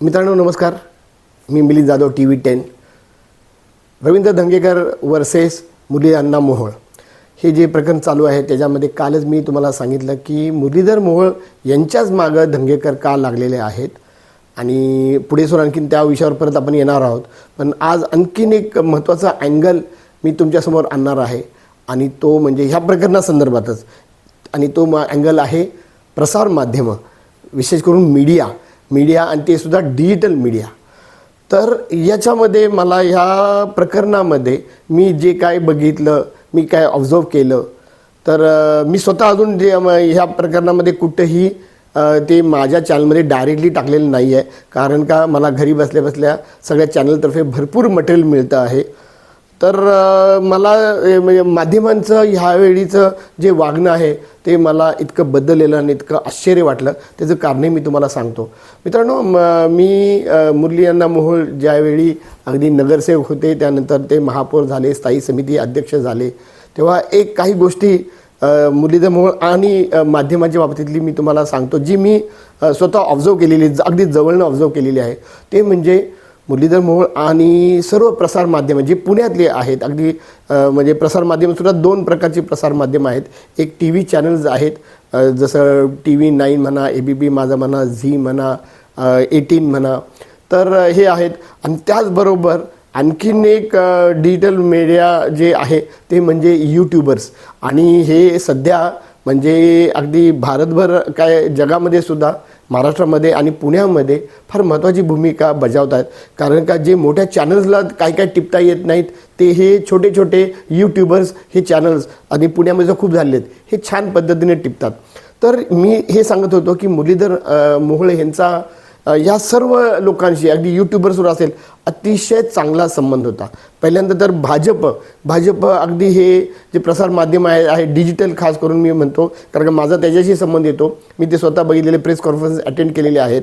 मित्रांनो नमस्कार. मी Milind Jadhav T V ten. Ravindra Dhangekar versus Murli Anna Mohol. हे जे प्रकरण चालू आहे त्याच्यामध्ये कालच मी तुम्हाला सांगितलं की मुरलीधर मोहोळ यांच्याच मागं धंगेकर का लागलेले आहेत? आणि पुढे सोर आणखीन त्या विषयावर परत आपण येणार आहोत. पण आज आणखीन एक महत्त्वाचा अँगल मी तुमच्यासमोर आणणार आहे. आणि तो म्हणजे ह्या प्रकरणासंदर्भातच. आणि तो म अँगल आहे प्रसार माध्यमं विशेष करून मीडिया मीडिया आणि ते सुद्धा डिजिटल मीडिया तर याच्यामध्ये मला ह्या प्रकरणामध्ये मी जे काय बघितलं मी काय ऑब्झर्व केलं तर मी स्वतः अजून जे ह्या प्रकरणामध्ये कुठंही ते माझ्या चॅनलमध्ये डायरेक्टली टाकलेलं नाही आहे कारण का मला घरी बसल्या बसल्या सगळ्या चॅनलतर्फे भरपूर मटेरियल मिळतं आहे. तर मला म्हणजे माध्यमांचं ह्यावेळीचं जे वागणं आहे ते मला इतकं बदललेलं आणि इतकं आश्चर्य वाटलं. त्याचं कारणही मी तुम्हाला सांगतो. मित्रांनो म- मी मुरली यांना मोहोळ ज्यावेळी अगदी नगरसेवक होते त्यानंतर ते महापौर झाले स्थायी समिती अध्यक्ष झाले तेव्हा एक काही गोष्टी अ, मुरलीधर मोहोळ आणि माध्यमाच्या बाबतीतली मी तुम्हाला सांगतो. जी मी स्वतः ऑब्झर्व केलेली अगदी जवळनं ऑब्झर्व केलेली आहे ते म्हणजे मुरलीधर मोहोळ आणि सर्व प्रसारमाध्यमं जे पुण्यातले आहेत अगदी म्हणजे प्रसारमाध्यमसुद्धा दोन प्रकारची प्रसारमाध्यमं आहेत. एक टी व्ही चॅनल्स आहेत जसं टी व्ही नाईन म्हणा ए बी पी माझा म्हणा झी म्हणा एटीन म्हणा. तर हे आहेत. आणि त्याचबरोबर आणखीन एक डिजिटल मीडिया जे आहे ते म्हणजे यूट्यूबर्स आणि हे सध्या म्हणजे अगदी भारतभर काय जगामध्ये सुद्धा महाराष्ट्रामध्ये आणि पुण्यामध्ये फार महत्त्वाची भूमिका बजावत आहेत कारण का जे मोठ्या चॅनल्सला काय काय टिपता येत नाहीत ते हे छोटे छोटे यूट्यूबर्स हे चॅनल्स आणि पुण्यामध्ये खूप झाले आहेत हे छान पद्धतीने टिपतात. तर मी हे सांगत होतो की मुरलीधर अ, मोहोळे यांचा या सर्व लोकांशी अगदी यूट्यूबर्सवर असेल अतिशय चांगला संबंध होता. पहिल्यांदा तर भाजप भाजप अगदी हे जे प्रसार माध्यम आहे आहे डिजिटल खास करून मी म्हणतो कारण का माझा त्याच्याशी संबंध येतो. मी ते स्वतः बघितलेले प्रेस कॉन्फरन्स अटेंड केलेले आहेत.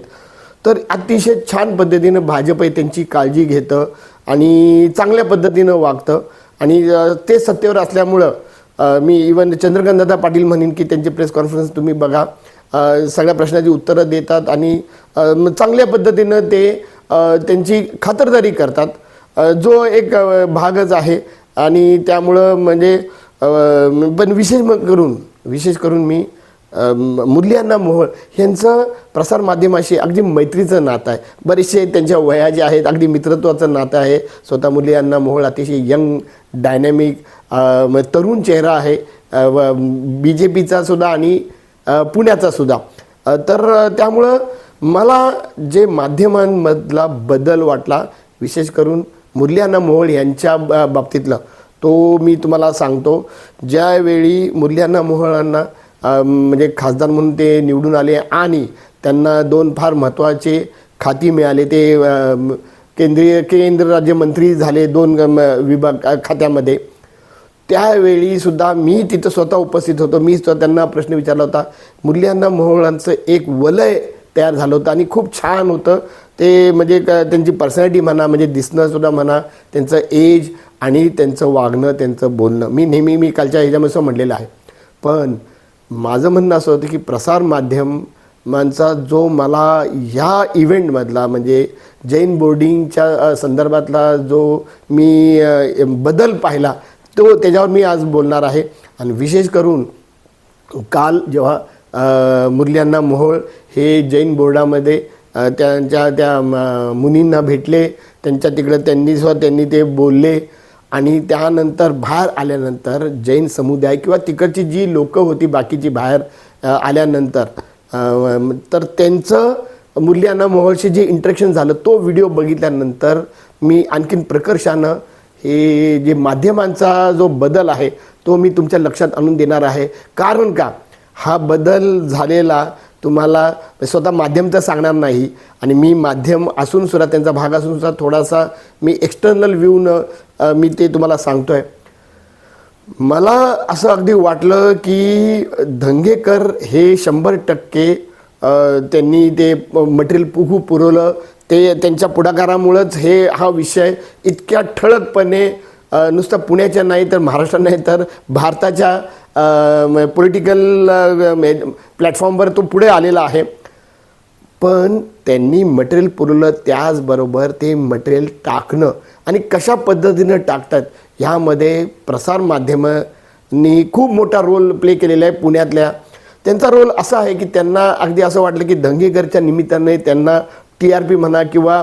तर अतिशय छान पद्धतीनं भाजप हे त्यांची काळजी घेतं आणि चांगल्या पद्धतीनं वागतं. आणि ते सत्तेवर असल्यामुळं मी इवन चंद्रकांतदादा पाटील म्हणेन की त्यांचे प्रेस कॉन्फरन्स तुम्ही बघा. सगळ्या प्रश्नाची उत्तरं देतात आणि चांगल्या पद्धतीनं ते त्यांची खातरदारी करतात. जो एक भागच आहे आणि त्यामुळं म्हणजे पण विशेष मग करून विशेष करून मी अ, मोहळ मुरलीअण्णा मोहोळ यांचं प्रसारमाध्यमाशी अगदी मैत्रीचं नातं आहे. बरेचसे त्यांच्या वया जे आहेत अगदी मित्रत्वाचं नातं आहे. स्वतः मुरलीअण्णा मोहोळ अतिशय यंग डायनॅमिक तरुण चेहरा आहे. बी जे पीचा सुद्धा आणि पुण्याचा सुद्धा. तर त्यामुळं मला जे माध्यमांमधला बदल वाटला विशेष करून मुरलीअण्णा मोहोळ यांच्या बाबतीतलं तो मी तुम्हाला सांगतो. ज्यावेळी मुरल्याना मोहोळांना म्हणजे खासदार म्हणून ते निवडून आले आणि त्यांना दोन फार महत्त्वाचे खाती मिळाले ते केंद्रीय केंद्र राज्यमंत्री झाले दोन म- विभाग खात्यामध्ये. त्यावेळी सुद्धा मी तिथं स्वतः उपस्थित होतो. मी स्वतः त्यांना प्रश्न विचारला होता. मुरलीअण्णा मोहळांचं एक वलय तयार झालं होतं आणि खूप छान होतं. ते म्हणजे क- त्यांची पर्सनॅलिटी म्हणा म्हणजे दिसणंसुद्धा म्हणा त्यांचं एज आणि त्यांचं वागणं त्यांचं बोलणं. मी नेहमी मी कालच्या ह्याच्यामध्ये असं म्हटलेलं आहे. पण माझं म्हणणं असं होतं की प्रसार माध्यमांचा जो मला ह्या इव्हेंटमधला म्हणजे जैन बोर्डिंगच्या संदर्भातला जो मी बदल पाहिला तो त्याच्यावर मी आज बोलणार आहे. आणि विशेष करून काल जेव्हा मुरल्यांना मोहोळ हे जैन बोर्डामध्ये त्यांच्या त्या मुनींना भेटले त्यांच्या तिकडं त्यांनी सुद्धा त्यांनी ते बोलले. आणि त्यानंतर बाहेर आल्यानंतर जैन समुदाय किंवा तिकडची जी लोकं होती बाकीची बाहेर आल्यानंतर तर त्यांचं मुल्यांना मोहोळशी जे इंटरेक्शन झालं तो व्हिडिओ बघितल्यानंतर मी आणखीन प्रकर्षानं हे जे माध्यमांचा जो बदल आहे तो मी तुमच्या लक्षात आणून देणार आहे. कारण का? हा बदल झालेला तुम्हाला स्वतः माध्यम तर सांगणार नाही आणि मी माध्यम असून सुद्धा त्यांचा भाग असून सुद्धा थोडासा मी एक्सटर्नल व्ह्यूनं मी ते तुम्हाला सांगतो आहे मला असं अगदी वाटलं की धंगेकर हे शंभर टक्के त्यांनी ते मटेरियल पुहू पुरवलं. ते त्यांच्या पुढाकारामुळंच हे हा विषय इतक्या ठळकपणे नुसतं पुण्याच्या नाही तर महाराष्ट्रात नाही तर भारताच्या पॉलिटिकल प्लॅटफॉर्मवर तो पुढे आलेला आहे. पण त्यांनी मटेरियल पुरवलं त्याचबरोबर ते मटेरियल टाकणं आणि कशा पद्धतीनं टाकतात ह्यामध्ये प्रसारमाध्यमांनी खूप मोठा रोल प्ले केलेला आहे पुण्यातल्या. त्यांचा रोल असा आहे की त्यांना अगदी असं वाटलं की दंगेकरच्या निमित्ताने त्यांना टी आर पी म्हणा किंवा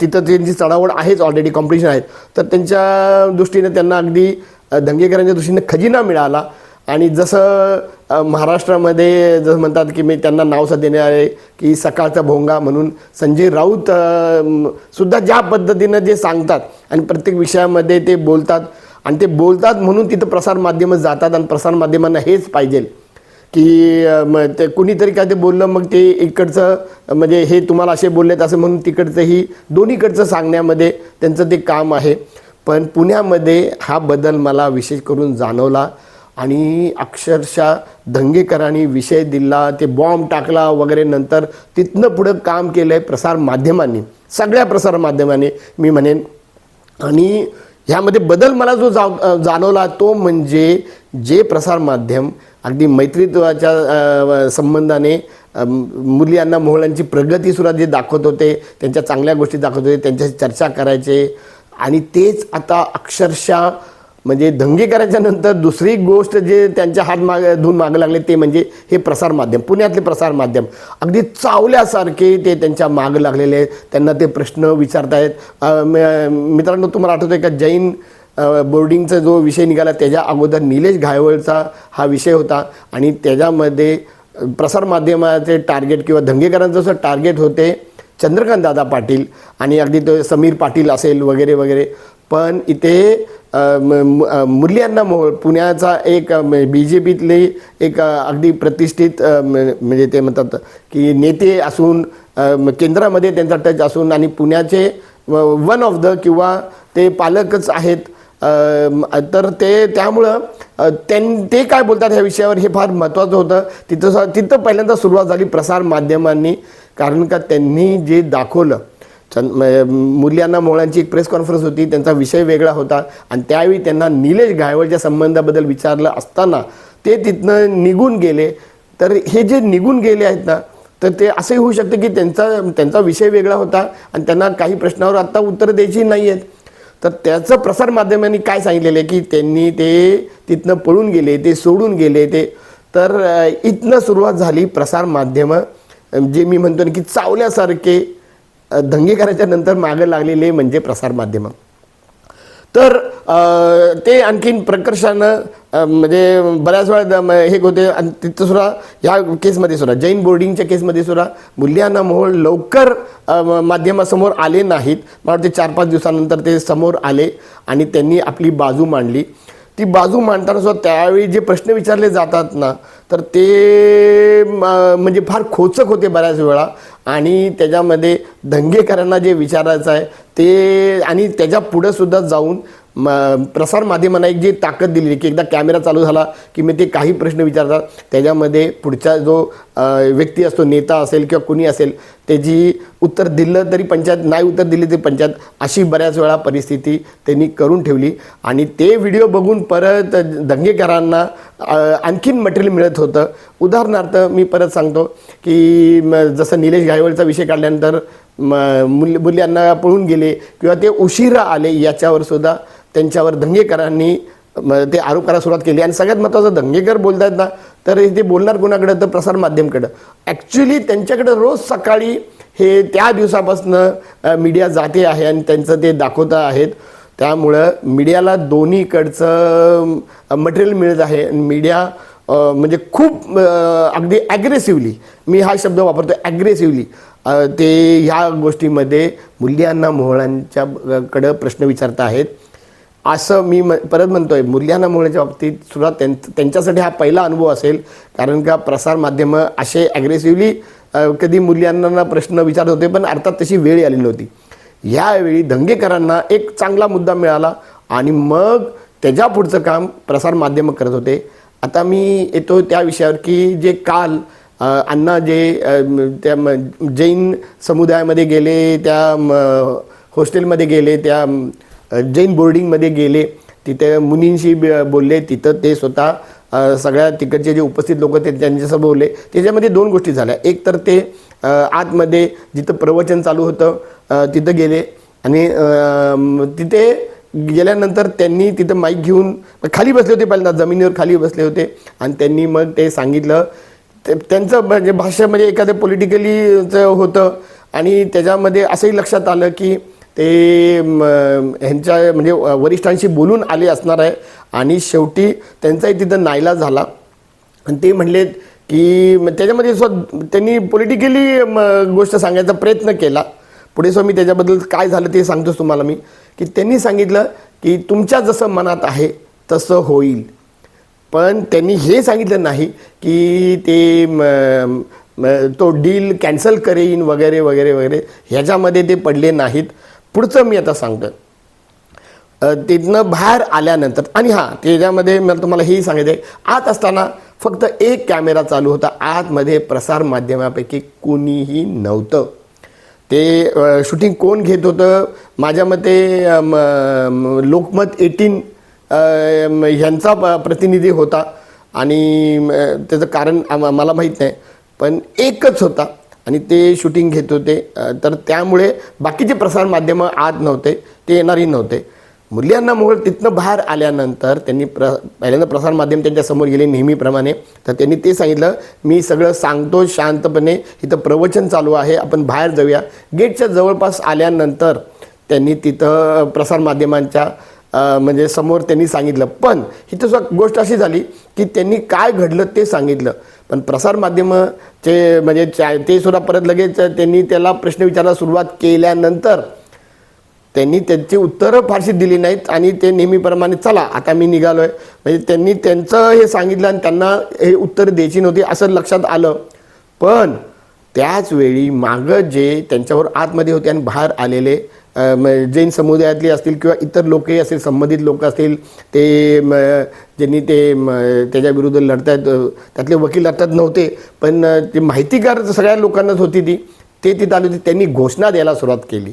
तिथं त्यांची चढावड आहेच ऑलरेडी कॉम्पिटिशन आहेत. तर त्यांच्या दृष्टीने त्यांना अगदी दंगेकरांच्या दृष्टीने खजिना मिळाला. आणि जसं महाराष्ट्रामध्ये जसं म्हणतात की मी त्यांना नाव देणे आहे की सकाळचा भोंगा म्हणून संजय राऊत सुद्धा ज्या पद्धतीनं जे सांगतात आणि प्रत्येक विषयामध्ये ते बोलतात. आणि ते बोलतात म्हणून तिथं प्रसारमाध्यमं जातात आणि प्रसारमाध्यमांना हेच पाहिजे. की मग ते कुणीतरी काय ते बोललं मग ते इकडचं म्हणजे हे तुम्हाला असे बोललेत असं म्हणून तिकडचंही दोन्हीकडचं सांगण्यामध्ये त्यांचं ते काम आहे. पण पुण्यामध्ये हा बदल मला विशेष करून जाणवला आणि अक्षरशः दंगेकरांनी विषय दिला ते बॉम्ब टाकला वगैरे नंतर तिथनं पुढं काम केलं आहे प्रसारमाध्यमांनी सगळ्या प्रसारमाध्यमांनी मी म्हणेन. आणि ह्यामध्ये बदल मला जो जा जाणवला तो म्हणजे जे प्रसारमाध्यम अगदी मैत्रित्वाच्या संबंधाने मुलींना मुली मोहळांची प्रगती सुद्धा जे दाखवत होते त्यांच्या चांगल्या गोष्टी दाखवत होते त्यांच्याशी चर्चा करायचे. आणि तेच आता अक्षरशः म्हणजे दंगे करायच्या नंतर दुसरी गोष्ट जे त्यांच्या हात माग धुवून मागं लागले ते म्हणजे हे प्रसारमाध्यम पुण्यातले प्रसारमाध्यम अगदी चावल्यासारखे ते त्यांच्या मागं लागलेले आहेत. त्यांना ते प्रश्न विचारतायत. म- मित्रांनो तुम्हाला आठवतं आहे का? जैन बोर्डिंगचा जो विषय निघाला त्याच्या अगोदर निलेश घायवळचा हा विषय होता. आणि त्याच्यामध्ये प्रसारमाध्यमाचे टार्गेट किंवा धंगेकरांचं जसं टार्गेट होते चंद्रकांत दादा पाटील आणि अगदी तो समीर पाटील असेल वगैरे वगैरे. पण इथे अ, म- मोहोळ पुण्याचा एक बी जे पीतले एक अगदी प्रतिष्ठित म्हणजे ते म्हणतात की नेते असून केंद्रामध्ये त्यांचा टच असून आणि पुण्याचे वन ऑफ द किंवा ते पालकच आहेत तर ते त्यामुळं त्यां ते काय बोलतात ह्या विषयावर हे फार महत्त्वाचं होतं. तिथं तिथं पहिल्यांदा सुरुवात झाली प्रसार माध्यमांनी कारण का त्यांनी जे दाखवलं चंद मुलांना मोळ्यांची एक प्रेस कॉन्फरन्स होती त्यांचा विषय वेगळा होता आणि त्यावेळी त्यांना निलेश घायवळच्या संबंधाबद्दल विचारलं असताना ते तिथनं निघून गेले. तर हे जे निघून गेले आहेत ना तर ते असंही होऊ शकतं की त्यांचा त्यांचा विषय वेगळा होता आणि त्यांना काही प्रश्नावर आत्ता उत्तरं द्यायची नाही आहेत तर त्याचं प्रसारमाध्यमांनी काय सांगितलेलं आहे की त्यांनी ते तिथनं पळून गेले ते सोडून गेले ते तर इथनं सुरुवात झाली प्रसारमाध्यमं जे मी म्हणतो ना की चावल्यासारखे अ, दंगे करायच्या नंतर मागं लागलेले म्हणजे प्रसारमाध्यमं तर ते आणखीन प्रकर्षानं म्हणजे बऱ्याच वेळा द- म- हे होते. आणि तिथं सुद्धा ह्या केसमध्ये सुद्धा जैन बोर्डिंगच्या केसमध्ये सुद्धा मुल्यांना मोहोळ लवकर माध्यमासमोर आले नाहीत. मला वाटते चार पाच दिवसानंतर ते समोर आले आणि त्यांनी आपली बाजू मांडली. ती बाजू मांडताना सुद्धा त्यावेळी जे प्रश्न विचारले जातात ना तर ते म्हणजे फार खोचक होते बऱ्याच वेळा. आणि त्याच्यामध्ये दंगेकरांना जे विचारायचं आहे ते आणि त्याच्या पुढं सुद्धा जाऊन म प्रसार माध्यमांना एक जी ताकद दिली की एकदा कॅमेरा चालू झाला की मी ते काही प्रश्न विचारतात. त्याच्यामध्ये पुढचा जो व्यक्ती असतो नेता असेल किंवा कुणी असेल त्याची उत्तर दिलं तरी पंचायत नाही उत्तर दिली तरी पंचायत अशी बऱ्याच वेळा परिस्थिती त्यांनी करून ठेवली. आणि ते व्हिडिओ बघून परत दंगेकरांना आणखीन मटेरियल मिळत होतं. उदाहरणार्थ मी परत सांगतो की जसं निलेश घायवळचा विषय काढल्यानंतर म मुल मुल्यांना पळून गेले किंवा ते उशिरा आले याच्यावर सुद्धा त्यांच्यावर दंगेकरांनी ते आरोप करायला सुरुवात केली. आणि सगळ्यात महत्त्वाचं दंगेकर बोलतायत ना तर ते बोलणार कोणाकडं तर प्रसारमाध्यमकडं ॲक्च्युली त्यांच्याकडं रोज सकाळी हे त्या दिवसापासनं मीडिया जाते आहे आणि त्यांचं ते दाखवत आहेत. त्यामुळं मीडियाला दोन्हीकडचं मटेरियल मिळत आहे. मीडिया म्हणजे खूप अगदी ॲग्रेसिव्हली मी हा शब्द वापरतो ॲग्रेसिव्हली ते ह्या गोष्टीमध्ये मूल्यांना मोहळांच्याकडं प्रश्न विचारत आहेत. असं मी म परत म्हणतोय मूल्यांना मोहळाच्या बाबतीत सुद्धा त्यां त्यांच्यासाठी हा पहिला अनुभव असेल. कारण का प्रसारमाध्यमं असे ॲग्रेसिव्हली कधी मूल्यांना प्रश्न विचारत होते पण अर्थात तशी वेळ आलेली होती यावेळी दंगेकरांना एक चांगला मुद्दा मिळाला आणि मग त्याच्या पुढचं काम प्रसारमाध्यमं करत होते. आता मी येतो त्या विषयावर की जे काल अण्णा जे त्या जैन समुदायामध्ये गेले त्या म, हॉस्टेलमध्ये गेले त्या जैन बोर्डिंगमध्ये गेले तिथे मुनींशी ब- बोलले तिथं ते स्वतः सगळ्या तिकडचे जे उपस्थित लोक ते त्यांच्यासोबत बोलले. त्याच्यामध्ये दोन गोष्टी झाल्या. एक तर ते आतमध्ये जिथं प्रवचन चालू होतं तिथं गेले. आणि तिथे गेल्यानंतर त्यांनी तिथं माईक घेऊन खाली बसले होते पहिल्यांदा जमिनीवर खाली बसले होते. आणि त्यांनी मग ते सांगितलं ते- त्यांचं म्हणजे भाषा म्हणजे एखादं पॉलिटिकलीचं होतं. आणि त्याच्यामध्ये असंही लक्षात आलं की ते ह्यांच्या म्हणजे वरिष्ठांशी बोलून आले असणार आहे. आणि शेवटी त्यांचाही तिथं नाईला झाला. आणि ते म्हणलेत की त्याच्यामध्ये स्व त्यांनी पॉलिटिकली गोष्ट सांगायचा प्रयत्न केला. पुढे सो मी त्याच्याबद्दल काय झालं ते सांगतोच तुम्हाला मी. की त्यांनी सांगितलं की तुमच्या जसं मनात आहे तसं होईल. पण त्यांनी हे सांगितलं नाही की ते म, म, तो डील कॅन्सल करेन वगैरे वगैरे वगैरे. ह्याच्यामध्ये ते पडले नाहीत. पुढचं मी आता सांगतो तिथनं बाहेर आल्यानंतर आणि हां त्याच्यामध्ये मला तुम्हाला हेही सांगितलं आहे आत असताना फक्त एक कॅमेरा चालू होता. आतमध्ये प्रसार माध्यमापैकी कुणीही नव्हतं. ते शूटिंग कोण घेत होतं? माझ्या मते लोकमत एटीन ह्यांचा प- प्रतिनिधी होता. आणि त्याचं कारण मला माहीत नाही. पण एकच होता. आणि ते शूटिंग घेत होते. तर त्यामुळे बाकीचे प्रसारमाध्यमं आत नव्हते ते येणारही नव्हते. मुलींना मोहोळ तिथनं बाहेर आल्यानंतर त्यांनी प्र पहिल्यांदा प्रसारमाध्यम त्यांच्यासमोर गेले नेहमीप्रमाणे. तर त्यांनी ते सांगितलं मी सगळं सांगतो शांतपणे इथं प्रवचन चालू आहे आपण बाहेर जाऊया. गेटच्या जवळपास आल्यानंतर त्यांनी तिथं प्रसारमाध्यमांच्या म्हणजे समोर त्यांनी सांगितलं. पण ही सुद्धा गोष्ट अशी झाली की त्यांनी काय घडलं ते सांगितलं. पण प्रसारमाध्यमचे म्हणजे चा- ते सुद्धा परत लगेच त्यांनी त्याला प्रश्न विचारायला सुरुवात केल्यानंतर त्यांनी त्यांची उत्तरं फारशी दिली नाहीत आणि ते नेहमीप्रमाणे चला आता मी निघालोय. म्हणजे त्यांनी त्यांचं हे सांगितलं आणि त्यांना हे उत्तर द्यायची नव्हती असं लक्षात आलं. पण त्याचवेळी मागं जे त्यांच्यावर आतमध्ये होते आणि बाहेर आलेले जैन समुदायातले असतील किंवा इतर लोकही असतील संबंधित लोक असतील ते ज्यांनी ते त्याच्याविरुद्ध त्याच्या विरुद्ध त्यातले वकील लढतात नव्हते पण ते माहितीगार सगळ्या लोकांनाच होती ती. ते तिथं आले होते त्यांनी घोषणा द्यायला सुरुवात केली.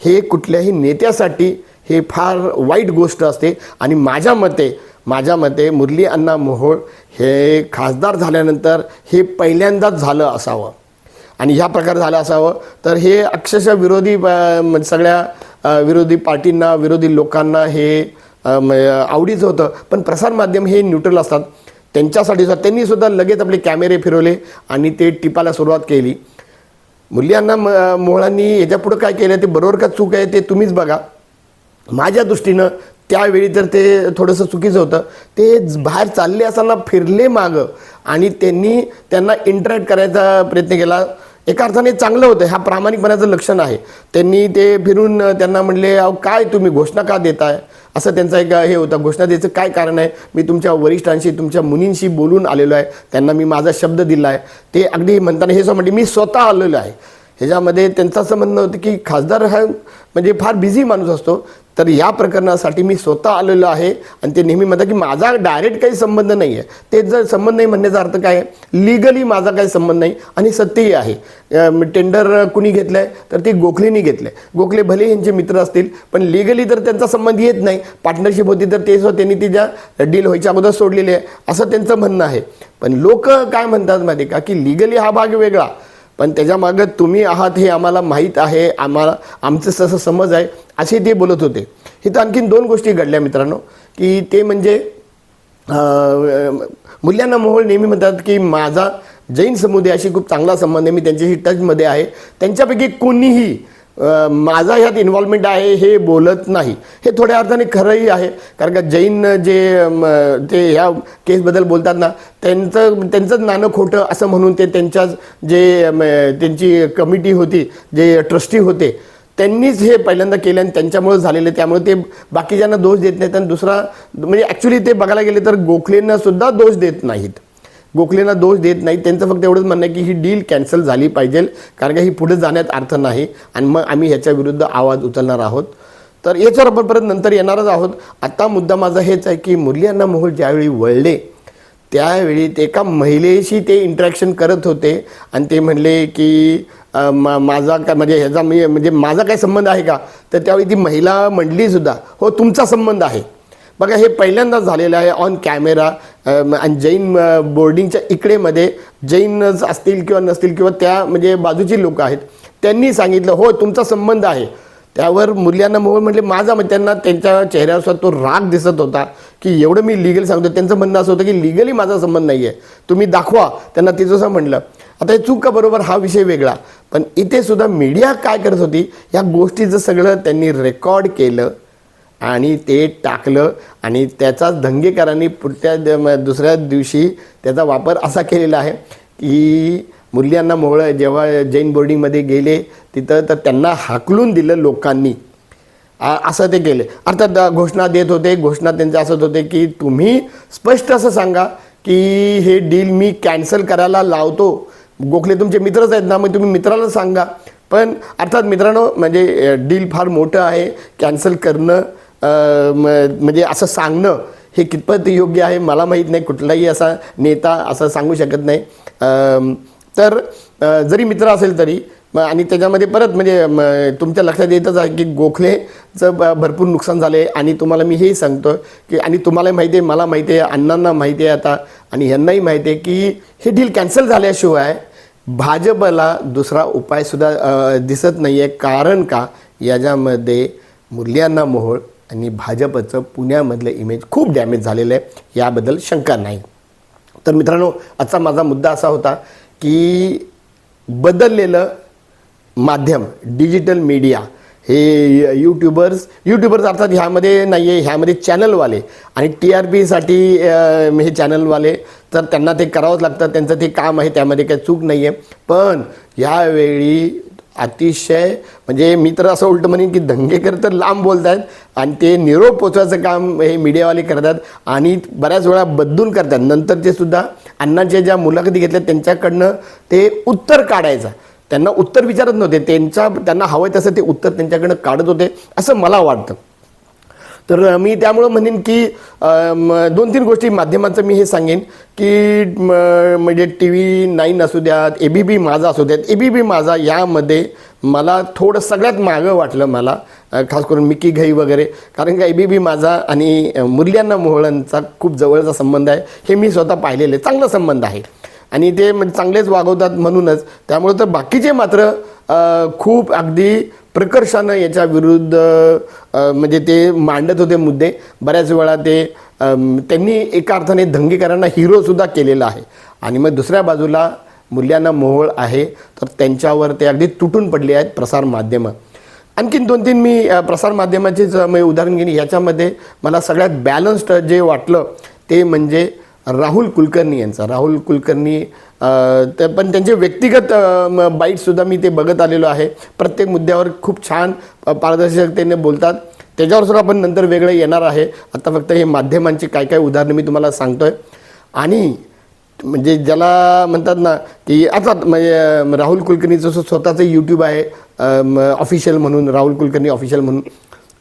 हे कुठल्याही नेत्यासाठी हे फार वाईट गोष्ट असते. आणि माझ्या मते माझ्या मते मुरली अण्णा मोहोळ हे खासदार झाल्यानंतर हे पहिल्यांदाच झालं असावं. आणि ह्या प्रकार झाला असावं. तर हे अक्षरशः विरोधी म्हणजे सगळ्या विरोधी पार्टींना विरोधी लोकांना हे म, आवडीचं होतं. पण प्रसारमाध्यम हे न्यूट्रल असतात. त्यांच्यासाठी सुद्धा त्यांनी सुद्धा लगेच आपले कॅमेरे फिरवले आणि ते टिपायला सुरुवात केली. मुल्यांना म मोहळांनी याच्यापुढं काय केलं ते बरोबर का चूक आहे ते तुम्हीच बघा. माझ्या दृष्टीनं त्यावेळी तर ते थोडंसं चुकीचं होतं. ते बाहेर चालले असताना फिरले मागं आणि त्यांनी त्यांना इंटरॅक्ट करायचा प्रयत्न केला. एका अर्थाने चांगलं होतं ह्या प्रामाणिकपणाचं लक्षण आहे. त्यांनी ते फिरून त्यांना म्हणले अहो काय तुम्ही घोषणा का देताय? असं त्यांचा एक हे होतं घोषणा द्यायचं काय कारण आहे? मी तुमच्या वरिष्ठांशी तुमच्या मुनींशी बोलून आलेलो आहे. त्यांना मी माझा शब्द दिला आहे ते अगदी म्हणताना हे म्हणजे मी स्वतः आलेलो आहे. ह्याच्यामध्ये त्यांचं असं म्हणणं होतं की खासदार हा म्हणजे फार बिझी माणूस असतो. तर या प्रकरणासाठी मी स्वतः आलेलो आहे आणि ते नेहमी म्हणतात की माझा डायरेक्ट काही संबंध नाही आहे ते जर संबंध नाही म्हणण्याचा अर्थ काय? आहे लिगली माझा काही संबंध नाही आणि सत्यही आहे. टेंडर कुणी घेतलं आहे तर ते गोखलेनी घेतलं आहे गोखले भले यांचे मित्र असतील पण लिगली तर त्यांचा संबंध येत नाही. पार्टनरशिप होती तर ते त्यांनी तिच्या डील व्हायच्या अगोदर सोडलेली आहे असं त्यांचं म्हणणं आहे. पण लोक काय म्हणतात माहिती का? की लिगली हा भाग वेगळा. पण त्याच्यामागं तुम्ही आहात हे आम्हाला माहीत आहे आम्हाला आमचं तसं समज आहे असे ते बोलत होते. इथं आणखीन दोन गोष्टी घडल्या मित्रांनो की ते म्हणजे मुल्यांना मोहोळ नेहमी म्हणतात की माझा जैन समुदायाशी खूप चांगला संबंध आहे मी त्यांच्याशी टचमध्ये आहे. त्यांच्यापैकी कोणीही माझा ह्यात इन्व्हॉल्वमेंट आहे हे बोलत नाही. हे थोड्या अर्थाने खरंही आहे. कारण का जैन जे ते ह्या केसबद्दल बोलतात ना त्यांचं त्यांचंच नाणं खोटं असं म्हणून ते त्यांच्याच जे त्यांची कमिटी होती जे ट्रस्टी होते त्यांनीच हे पहिल्यांदा केलं आणि त्यांच्यामुळे झालेलं त्यामुळे ते बाकीच्यांना दोष देत नाहीत आणि दुसरा म्हणजे ॲक्च्युली ते बघायला गेले तर गोखलेंना सुद्धा दोष देत नाहीत. गोखलेंना दोष देत नाही. त्यांचं फक्त एवढंच म्हणणं आहे की ही डील कॅन्सल झाली पाहिजे कारण का ही पुढे जाण्यात अर्थ नाही आणि मग आम्ही ह्याच्या विरुद्ध आवाज उचलणार आहोत. तर याच्यावर आपण परत नंतर येणारच आहोत. आता मुद्दा माझा हेच आहे की मुरली अण्णा मोहोळ ज्यावेळी वळले त्यावेळी ते एका महिलेशी ते इंटरॅक्शन करत होते आणि ते म्हणले की मा- माझा काय म्हणजे ह्याचा मी म्हणजे माझा काय संबंध आहे का? तर त्यावेळी ती महिला म्हणलीसुद्धा हो तुमचा संबंध आहे. बघा हे पहिल्यांदाच झालेलं आहे ऑन कॅमेरा आणि जैन बोर्डिंगच्या इकडेमध्ये जैनच असतील किंवा नसतील किंवा त्या म्हणजे बाजूची लोक आहेत त्यांनी सांगितलं हो तुमचा संबंध आहे. त्यावर मुलांना मोबाईल म्हटले माझा म्हणजे त्यांना त्यांच्या चेहऱ्यावर तो राग दिसत होता की एवढं मी लिगल सांगतो त्यांचं म्हणणं असं होतं की लिगली माझा संबंध नाही आहे तुम्ही दाखवा. त्यांना ते जसं म्हटलं आता हे चूक का बरोबर हा विषय वेगळा. पण इथे सुद्धा मीडिया काय करत होती या गोष्टीचं सगळं त्यांनी रेकॉर्ड केलं. आणि ते टाकलं आणि त्याचाच दंगेकरांनी पुढच्या द- म- दुसऱ्या दिवशी त्याचा वापर असा केलेला आहे की मुलींना मोहळ जेव्हा जैन बोर्डिंगमध्ये गेले तिथं तर त्यांना हाकलून दिलं लोकांनी. असं ते केले. अर्थात द- घोषणा देत होते घोषणा त्यांच्या असत होते की तुम्ही स्पष्ट असं सांगा की हे डील मी कॅन्सल करायला लावतो. गोखले तुमचे मित्रच आहेत ना मग तुम्ही मित्राला सांगा. पण अर्थात मित्रांनो म्हणजे डील फार मोठं आहे. कॅन्सल करणं म्हणजे असं सांगणं हे कितपत योग्य आहे मला माहीत नाही. कुठलाही असा नेता असं सांगू शकत नाही. तर जरी मित्र असेल तरी आणि त्याच्यामध्ये परत म्हणजे म, तुमच्या लक्षात येतच आहे की गोखलेचं भरपूर नुकसान झालं आहे आणि तुम्हाला मी हेही सांगतो की आणि तुम्हाला माहिती आहे मला माहिती आहे अण्णांना माहिती आहे आता आणि यांनाही माहिती आहे की हे डील कॅन्सल झाल्याशिवाय भाजपला दुसरा उपायसुद्धा दिसत नाही आहे कारण का? याच्यामध्ये मुल्यांना मोहोळ आणि भाजपचं पुण्यामधलं इमेज खूप डॅमेज झालेलं आहे. याबद्दल शंका नाही. तर मित्रांनो आजचा माझा मुद्दा असा होता की बदललेलं माध्यम डिजिटल मीडिया हे यूट्यूबर्स यूट्यूबर्स अर्थात ह्यामध्ये नाही आहे ह्यामध्ये चॅनलवाले आणि टी आर पीसाठी हे चॅनलवाले तर त्यांना ते करावंच लागतं त्यांचं ते काम आहे त्यामध्ये काही चूक नाही आहे पण यावेळी अतिशय म्हणजे मी तर असं उलटं म्हणेन की दंगेकर तर लांब बोलत आहेत आणि ते निरोप पोचवायचं काम हे मीडियावाले करतात आणि बऱ्याच वेळा बदलून करतात. नंतर ते सुद्धा अण्णाच्या ज्या मुलाखती घेतल्या त्यांच्याकडनं ते उत्तर काढायचं. त्यांना उत्तर विचारत नव्हते. त्यांचा त्यांना हवं तसं ते उत्तर त्यांच्याकडनं काढत होते असं मला वाटतं. तर मी त्यामुळं म्हणेन की दोन तीन गोष्टी माध्यमांचं मी हे सांगेन की म, म्हणजे टी व्ही नाईन असू द्यात ए बी बी माझा असू द्यात ए बी बी माझा यामध्ये मला थोडं सगळ्यात मागं वाटलं मला खास करून मिकी घई वगैरे. कारण का ए बी बी माझा आणि मुरल्यांना मोहळ्यांचा मोहळांचा खूप जवळचा संबंध आहे हे मी स्वतः पाहिलेले चांगला संबंध आहे. आणि ते म्हणजे चांगलेच वागवतात म्हणूनच. त्यामुळे तर बाकीचे मात्र खूप अगदी प्रकर्षानं याच्या विरुद्ध म्हणजे ते मांडत होते मुद्दे. बऱ्याच वेळा ते त्यांनी एका अर्थाने दंगेकरांना हिरोसुद्धा केलेला आहे. आणि मग दुसऱ्या बाजूला मूल्यांना मोहोळ आहे तर त्यांच्यावर ते अगदी तुटून पडले आहेत प्रसारमाध्यमं आणखीन दोन तीन मी प्रसारमाध्यमाचेच मी उदाहरण घेईन. याच्यामध्ये मला सगळ्यात बॅलन्स्ड जे वाटलं ते म्हणजे राहुल कुलकर्णी यांचा. राहुल कुलकर्णी अ, ते पण त्यांचे व्यक्तिगत बाईटसुद्धा मी ते बघत आलेलो आहे. प्रत्येक मुद्द्यावर खूप छान पारदर्शकतेने बोलतात. त्याच्यावर सुद्धा आपण नंतर वेगळं येणार आहे. आता फक्त हे माध्यमांची काय काय उदाहरणं मी तुम्हाला सांगतोय. आणि म्हणजे ज्याला म्हणतात ना की आता म्हणजे राहुल कुलकर्णीचं स्व- स्वतःचं यूट्यूब आहे ऑफिशियल म्हणून राहुल कुलकर्णी ऑफिशियल म्हणून.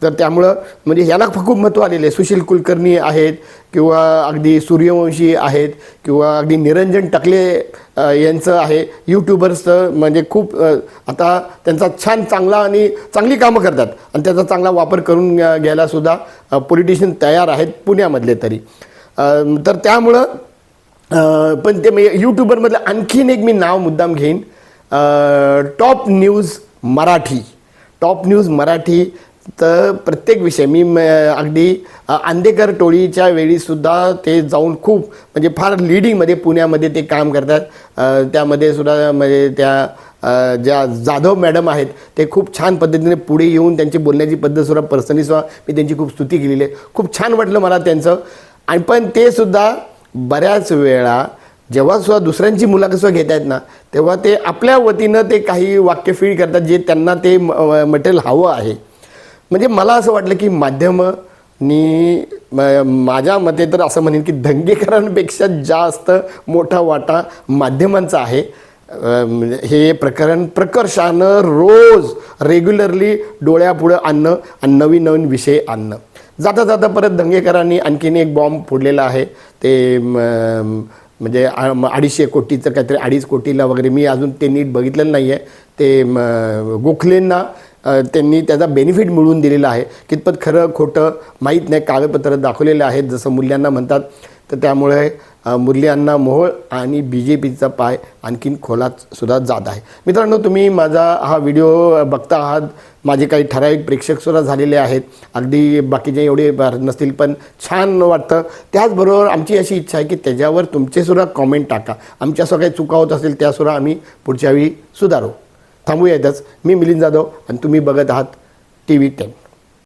तर त्यामुळं म्हणजे याला खूप महत्त्व आलेलं आहे. सुशील कुलकर्णी आहेत किंवा अगदी सूर्यवंशी आहेत किंवा अगदी निरंजन टकले यांचं आहे. यूट्यूबर्सचं म्हणजे खूप आता त्यांचा छान चांगला आणि चांगली कामं करतात. आणि त्याचा चांगला वापर करून घ्यायलासुद्धा पॉलिटिशियन तयार आहेत पुण्यामधले तरी. तर त्यामुळं पण ते म्हणजे यूट्यूबरमधलं आणखीन एक मी नाव मुद्दाम घेईन. Top news Marathi. Top news Marathi तर प्रत्येक विषय. मी म- अगदी आंदेकर टोळीच्या वेळीसुद्धा ते जाऊन खूप म्हणजे फार लिडिंगमध्ये पुण्यामध्ये ते काम करतात. त्यामध्ये सुद्धा म्हणजे त्या ज्या जाधव मॅडम आहेत ते खूप छान पद्धतीने पुढे येऊन त्यांची बोलण्याची पद्धत सुद्धा पर्सनली सुद्धा मी त्यांची खूप स्तुती केलेली आहे. खूप छान वाटलं मला त्यांचं. आणि पण ते सुद्धा बऱ्याच वेळा जेव्हा सुद्धा दुसऱ्यांची मुलाखत सुद्धा घेत आहेत ना तेव्हा ते आपल्या वतीनं ते काही वाक्य फीड करतात जे त्यांना ते मटेरियल हवं आहे. म्हणजे मला असं वाटलं की माध्यमनी म- माझ्या मते तर असं म्हणेन की दंगेकरांपेक्षा जास्त मोठा वाटा माध्यमांचा आहे. म्हणजे हे प्रकरण प्रकर्षानं रोज रेग्युलरली डोळ्यापुढं आणणं आणि नवीन नवीन विषय आणणं. जाता जाता परत दंगेकरांनी आणखीन एक बॉम्ब फोडलेला आहे. ते म्हणजे आ- अडीचशे कोटीचं काहीतरी अडीच कोटीला वगैरे मी अजून ते नीट बघितलेलं नाही आहे ते गोखलेंना त्यांनी त्याचा बेनिफिट मिळवून दिलेला आहे. कितपत खरं खोटं माहीत नाही. कागदपत्र दाखवलेले आहेत. जसं मूल्यांना म्हणतात तर त्यामुळे अ, मुरली मोहोळ आणि बी जे पीचा पाय आणखीन खोलात सुद्धा जात आहे. मित्रांनो तुम्ही माझा हा व्हिडिओ बघता आहात. माझे काही ठराविक प्रेक्षकसुद्धा झालेले आहेत. अगदी बाकीचे एवढे नसतील पण छान वाटतं. त्याचबरोबर आमची अशी इच्छा आहे की त्याच्यावर तुमचेसुद्धा कॉमेंट टाका. आमच्या काही चुका होत असेल त्यासुद्धा आम्ही पुढच्या वेळी सुधारू. थांबूया इथंच मी मिलिंद जाधव आणि तुम्ही बघत आहात टी व्ही टेन.